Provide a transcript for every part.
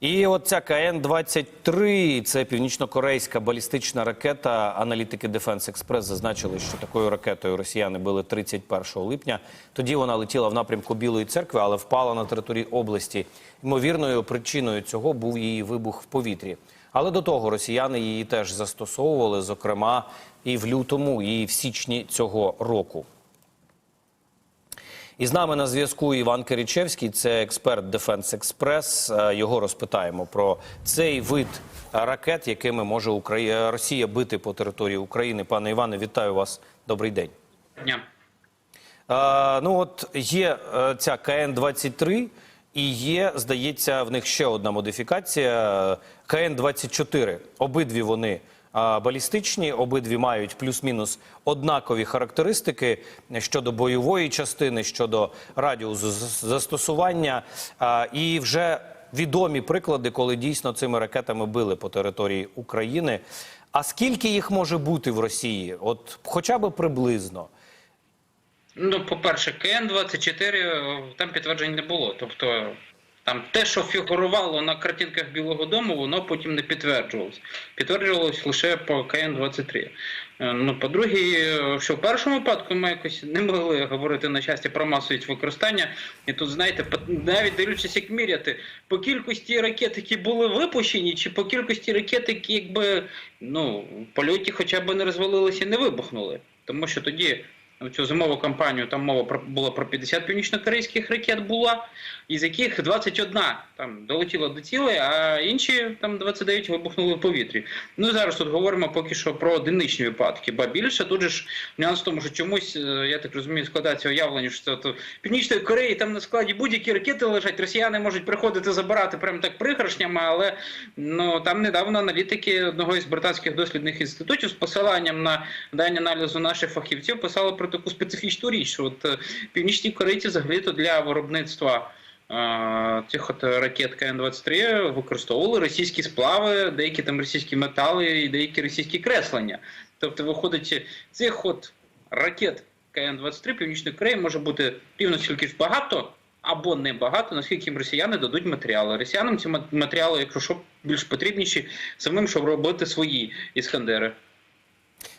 І от ця КН-23 – це північно-корейська балістична ракета. Аналітики Defense Express зазначили, що такою ракетою росіяни били 31 липня. Тоді вона летіла в напрямку Білої церкви, але впала на території області. Ймовірною причиною цього був її вибух в повітрі. Але до того росіяни її теж застосовували, зокрема і в лютому, і в січні цього року. І з нами на зв'язку Іван Киричевський, це експерт Defense Express. Е, Його розпитаємо про цей вид ракет, якими може Украї... Росія бити по території України. Пане Іване, вітаю вас. Добрий день. Дня. Е, ну от є е, ця КН-23 і є, здається, в них ще одна модифікація КН-24. Обидві вони е, балістичні, обидві мають плюс-мінус однакові характеристики щодо бойової частини, щодо радіусу застосування. І вже відомі приклади, коли дійсно цими ракетами били по території України. А скільки їх може бути в Росії? От хоча б приблизно. Ну, по-перше, КН-24 е, там підтверджень не було. Тобто там те, що фігурувало на картинках Білого Дому, воно потім не підтверджувалось. Підтверджувалось лише по КН-23. Е, Ну, по-друге, е, що в першому випадку ми якось не могли говорити на щастя про масовість використання. І тут, знаєте, навіть дивлячись, як міряти, по кількості ракет, які були випущені, чи по кількості ракет, які якби ну, в польоті хоча б не розвалилися і не вибухнули. Тому що тоді цю зимову кампанію там мова про була про 50 північно-корейських ракет була, із яких 21 там долетіла до цілей, а інші там 29 вибухнули в повітрі. Ну зараз тут говоримо поки що про одиничні випадки. Ба більше тут же ж нюанс в тому, що чомусь, е, я так розумію, складається уявлення, що це от Північної Кореї там на складі будь-які ракети лежать. Росіяни можуть приходити забирати прямо так пригоршнями, але ну там недавно аналітики одного із британських дослідних інститутів з посиланням на дані аналізу наших фахівців писали про таку специфічну річ, що от е, північні корейці взагалі-то для виробництва. Цих от ракет КН-23 використовували російські сплави, деякі там російські метали і деякі російські креслення. Тобто, виходить, цих от ракет КН-23 Північної Кореї може бути рівно стільки ж багато або небагато, наскільки їм росіяни дадуть матеріали. Росіянам ці матеріали, якщо що, більш потрібніші самим, щоб робити свої іскандери.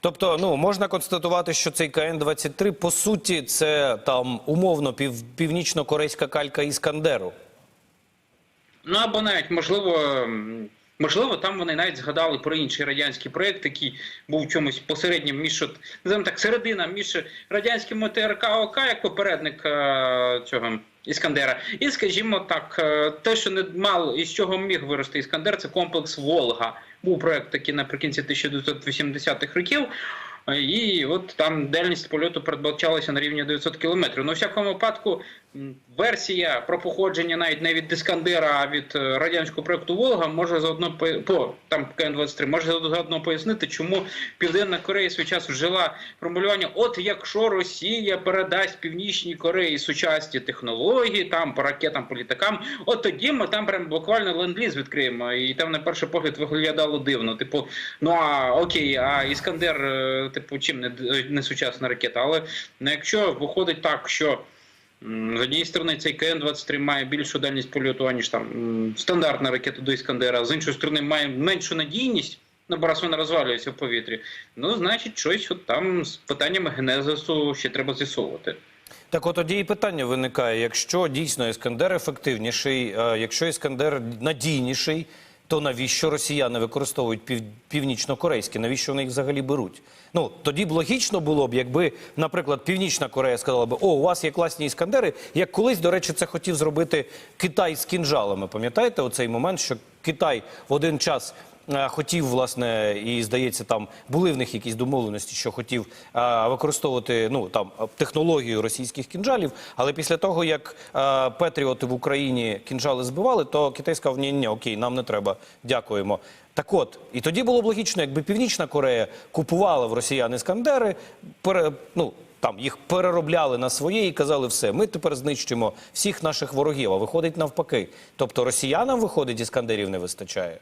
Тобто, ну можна констатувати, що цей КН-23, по суті, це там умовно пів, північно-корейська калька Іскандеру. Ну або навіть можливо. Можливо, там вони навіть згадали про інший радянський проєкт, який був чомусь посереднім між так, середина між радянським ОТРК ОК як попередник е, цього Іскандера. І, скажімо так, е, те, що не мало із чого міг вирости Іскандер, це комплекс Волга. Був проект такий наприкінці 1980-х років. е, І от там дальність польоту передбачалася на рівні 900 кілометрів. Ну, в всякому випадку, версія про походження навіть не від Іскандера, а від е, радянського проекту Волга може заодно по, по там КН-23, може заодно пояснити, чому Південна Корея свій час вжила формулювання: от якщо Росія передасть Північній Кореї сучасні технології, там по ракетам, по літакам, от тоді ми там прям буквально ленд-ліз відкриємо. І там на перший погляд виглядало дивно. Типу, ну а окей, а Іскандер, е, типу, чим не, не сучасна ракета. Але ну, якщо виходить так, що. З однієї сторони, цей КН-23 має більшу дальність польоту, аніж там стандартна ракета до Іскандера, з іншої сторони має меншу надійність, ну, раз вона розвалюється в повітрі. Ну, значить, щось от там з питаннями генезису ще треба з'ясовувати. Так, от тоді і питання виникає: якщо дійсно Іскандер ефективніший, е, якщо Іскандер надійніший, то навіщо росіяни використовують пів, північно-корейські? Навіщо вони їх взагалі беруть? Ну тоді б логічно було б, якби, наприклад, Північна Корея сказала б: О, у вас є класні іскандери. Як колись, до речі, це хотів зробити Китай з кінжалами. Пам'ятаєте оцей момент, що Китай в один час хотів, власне, і здається, там були в них якісь домовленості, що хотів використовувати ну там технологію російських кінжалів. Але після того, як Петріоти в Україні кінжали збивали, то Китай сказав, ні, ні, окей, нам не треба, дякуємо. Так от, і тоді було б логічно, якби Північна Корея купувала в росіян іскандери, пере, ну, там їх переробляли на своє і казали, все, ми тепер знищимо всіх наших ворогів. А виходить навпаки. Тобто росіянам виходить іскандерів не вистачає.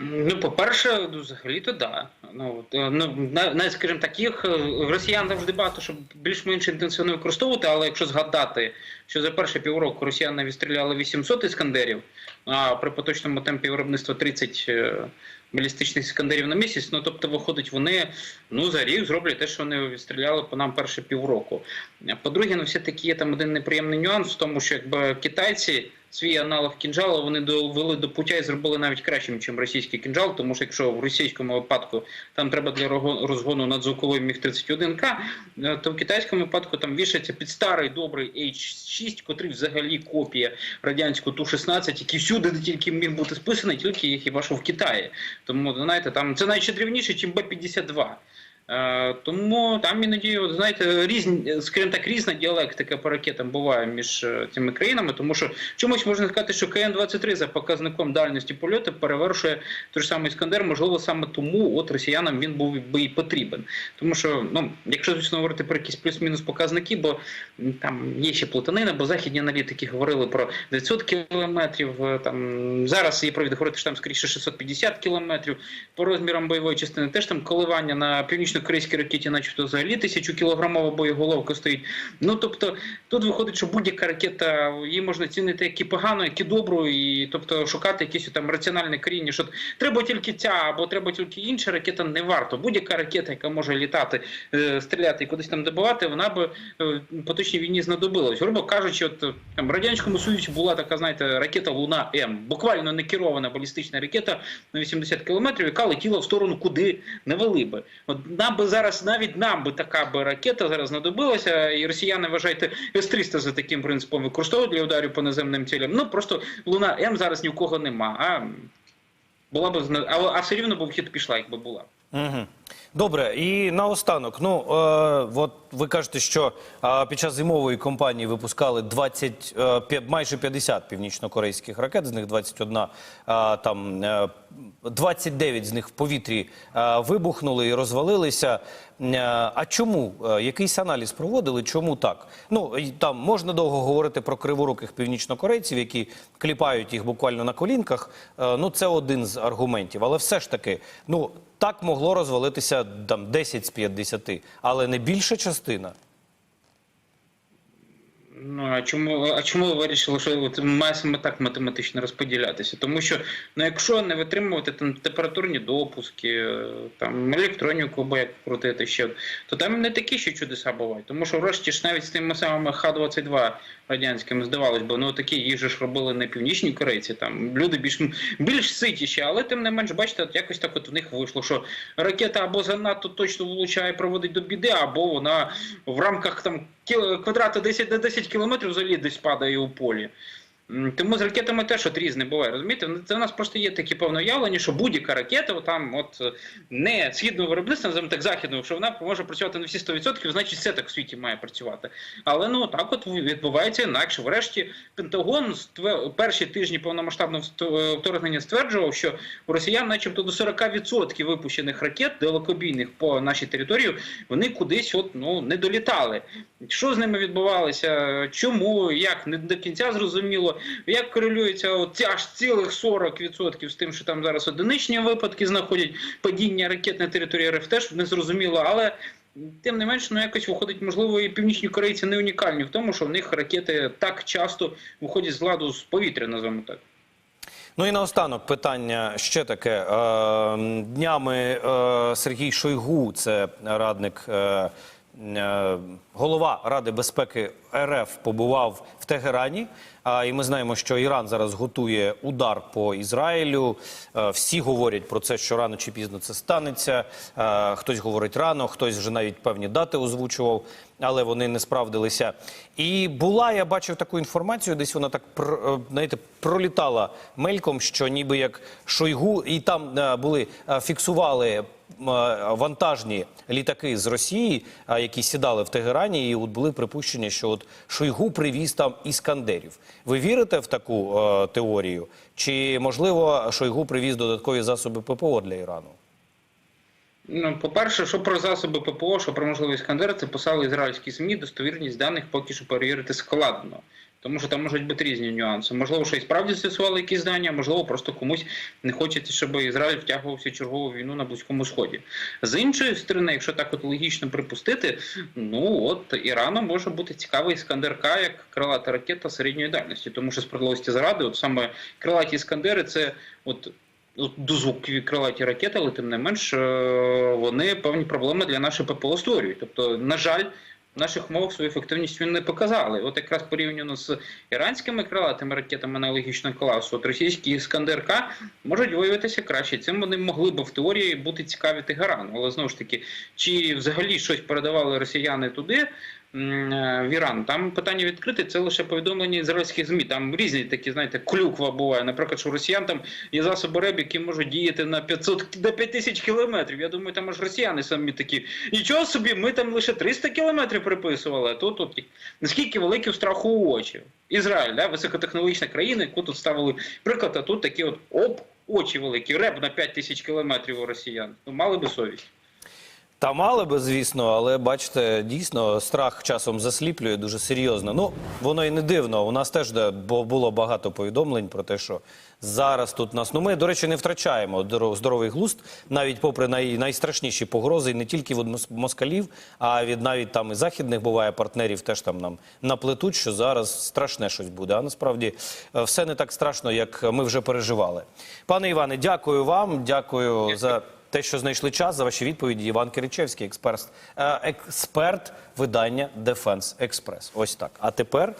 Ну, по-перше, ну, взагалі-то да. Ну, е, ну, на- скажімо таких е, росіян завжди багато, щоб більш-менш інтенсивно використовувати, але якщо згадати, що за перші півроку росіяни відстріляли 800 іскандерів, а при поточному темпі виробництва 30 е, балістичних іскандерів на місяць, ну тобто, виходить, вони ну, за рік зроблять те, що вони відстріляли по нам перші півроку. По-друге, ну все-таки є там один неприємний нюанс в тому, що якби китайці свій аналог кінжала вони довели до пуття і зробили навіть кращим, ніж російський кінжал, тому що якщо в російському випадку там треба для розгону надзвуковий міг 31К, е, то в китайському випадку там вішається під старий добрий H6, котрий взагалі копія радянського Ту-16, який всюди де тільки міг бути списаний, тільки хіба що в Китаї. Тому знаєте, там це навіть ще дрівніше, ніж Б-52. Е, Тому там іноді, знаєте, різні, скажімо так, різна діалектика по ракетам буває між е, цими країнами, тому що чомусь можна сказати, що КН-23 за показником дальності польоту перевершує той ж самий Іскандер, можливо, саме тому от росіянам він був би і потрібен. Тому що, ну, якщо звісно говорити про якісь плюс-мінус показники, бо там є ще плутанина, бо західні аналітики говорили про 900 кілометрів, е, там зараз є провід говорити, що там скоріше 650 кілометрів. По розмірам бойової частини теж там коливання на північно-корейській ракеті, начебто взагалі тисячу кілограмова боєголовка стоїть. Ну тобто тут виходить, що будь-яка ракета її можна цінити як і погано, як і добру, і тобто шукати якісь там раціональне коріння, що треба тільки ця або треба тільки інша ракета, не варто. Будь-яка ракета, яка може літати, е, стріляти і кудись там добивати, вона би е, по точній війні знадобилась. Грубо кажучи, от там в радянському союзі була така, знаєте, ракета Луна М, буквально не керована балістична ракета на 80 кілометрів, яка летіла в сторону куди не вели би. От нам би зараз навіть нам би така би ракета зараз знадобилася, і росіяни вважайте С-300 за таким принципом використовують для ударів по наземним цілям. Ну просто Луна М зараз ні в кого нема. А була б а, а все рівно б хід пішла, якби була. Угу. Добре, і наостанок. Ну, е, от ви кажете, що е, під час зимової кампанії випускали 20, е, майже 50 північно-корейських ракет, з них 21, е, там, е, 29 з них в повітрі е, вибухнули і розвалилися. Е, а чому? Е, якийсь аналіз проводили? Чому так? Ну, там можна довго говорити про криворуких північнокорейців, які кліпають їх буквально на колінках. Е, ну, це один з аргументів. Але все ж таки, ну, так могло розвалитися там 10 з 50, але не більша частина. Ну а чому, а чому ви вирішили, що має саме так математично розподілятися? Тому що ну, якщо не витримувати там температурні допуски, е, там електроніку або як крутити ще, то там не такі ще чудеса бувають. Тому що врешті ж навіть з тими самими Х-22 радянськими здавалось, бо ну такі їх же ж робили не північні корейці, там люди більш більш ситіші, але тим не менш, бачите, от якось так от в них вийшло, що ракета або занадто точно влучає, проводить до біди, або вона в рамках там квадрата 10 на 10 кілометрів взагалі десь падає у полі. Тому з ракетами теж от різне буває. Розумієте, Ну, це в нас просто є такі певне уявлення, що будь-яка ракета, там, от е, не східного виробництва, називаємо так західного, що вона може працювати на всі 100%, значить все так в світі має працювати. Але ну так от відбувається інакше. Врешті Пентагон перші тижні повномасштабного вст- вторгнення стверджував, що у росіян, начебто, до 40% випущених ракет далекобійних по нашій території, вони кудись от ну не долітали. Що з ними відбувалося? Чому? Як не до кінця зрозуміло, як корелюється аж цілих 40% з тим, що там зараз одиничні випадки знаходять падіння ракет на території РФ, теж не зрозуміло, але. Тим не менш, ну якось виходить, можливо, і північні корейці не унікальні в тому, що в них ракети так часто виходять з ладу з повітря, називаємо так. Ну і наостанок питання ще таке. Е, Днями е, Сергій Шойгу, це радник, е, голова Ради безпеки РФ, побував в Тегерані. І ми знаємо, що Іран зараз готує удар по Ізраїлю. Е, Всі говорять про це, що рано чи пізно це станеться. Е, Хтось говорить рано, хтось вже навіть певні дати озвучував, але вони не справдилися. І була, я бачив таку інформацію, десь вона так е, знаєте, пролітала мельком, що ніби як Шойгу, і там е, були е, фіксували е, вантажні літаки з Росії, які сідали в Тегерані, і от були припущення, що от Шойгу привіз там іскандерів. Ви вірите в таку е, теорію? Чи можливо Шойгу привіз додаткові засоби ППО для Ірану? Ну, по-перше, що про засоби ППО, що про можливість Іскандера, це писали ізраїльські ЗМІ, достовірність даних поки що перевірити складно. Тому що там можуть бути різні нюанси. Можливо, що і справді з'ясували якісь здання, можливо, просто комусь не хочеться, щоб Ізраїль втягувався чергову війну на Близькому Сході. З іншої сторони, якщо так от логічно припустити, ну от Ірану може бути цікавий іскандер К як крилата ракета середньої дальності, тому що справедливості заради, от саме крилаті іскандери, це от. Дозвукові крилаті ракети, але тим не менш е, вони певні проблеми для нашої ППО створюють. Тобто, на жаль, наших мовах свою ефективність він не показали. От якраз порівняно з іранськими крилатими ракетами аналогічного класу, от російські іскандерка можуть виявитися краще. Цим вони могли б в теорії бути цікаві Тегерану. Але знову ж таки, чи взагалі щось передавали росіяни туди? Е, В Іран там питання відкрите, це лише повідомлення ізраїльських змі. Там різні такі, знаєте, клюква буває. Наприклад, що росіян там є засоби РЕБ, які можуть діяти на 500 до 5000 кілометрів. Я думаю, там аж росіяни самі такі. Нічого собі, ми там лише 300 кілометрів приписували. Тут от наскільки великі в страху очі. Ізраїль, да, високотехнологічна країна, яку тут ставили приклад, а тут такі от оп, очі великі, реб на 5 тисяч кілометрів у росіян. Ну, мали би совість. Та мали би, звісно, але бачите, дійсно страх часом засліплює дуже серйозно. Ну воно і не дивно. У нас теж було багато повідомлень про те, що зараз тут нас. Ну ми, до речі, не втрачаємо здоров- здоровий глузд, навіть попри най, найстрашніші погрози, і не тільки від мос- москалів, а від навіть там і західних буває партнерів, теж там нам наплетуть, що зараз страшне щось буде. А насправді е, все не так страшно, як ми вже переживали. Пане Іване, дякую вам. Дякую за. Те, що знайшли час за ваші відповіді, Іван Киричевський, експерт, е, експерт видання Defense Express. Ось так. А тепер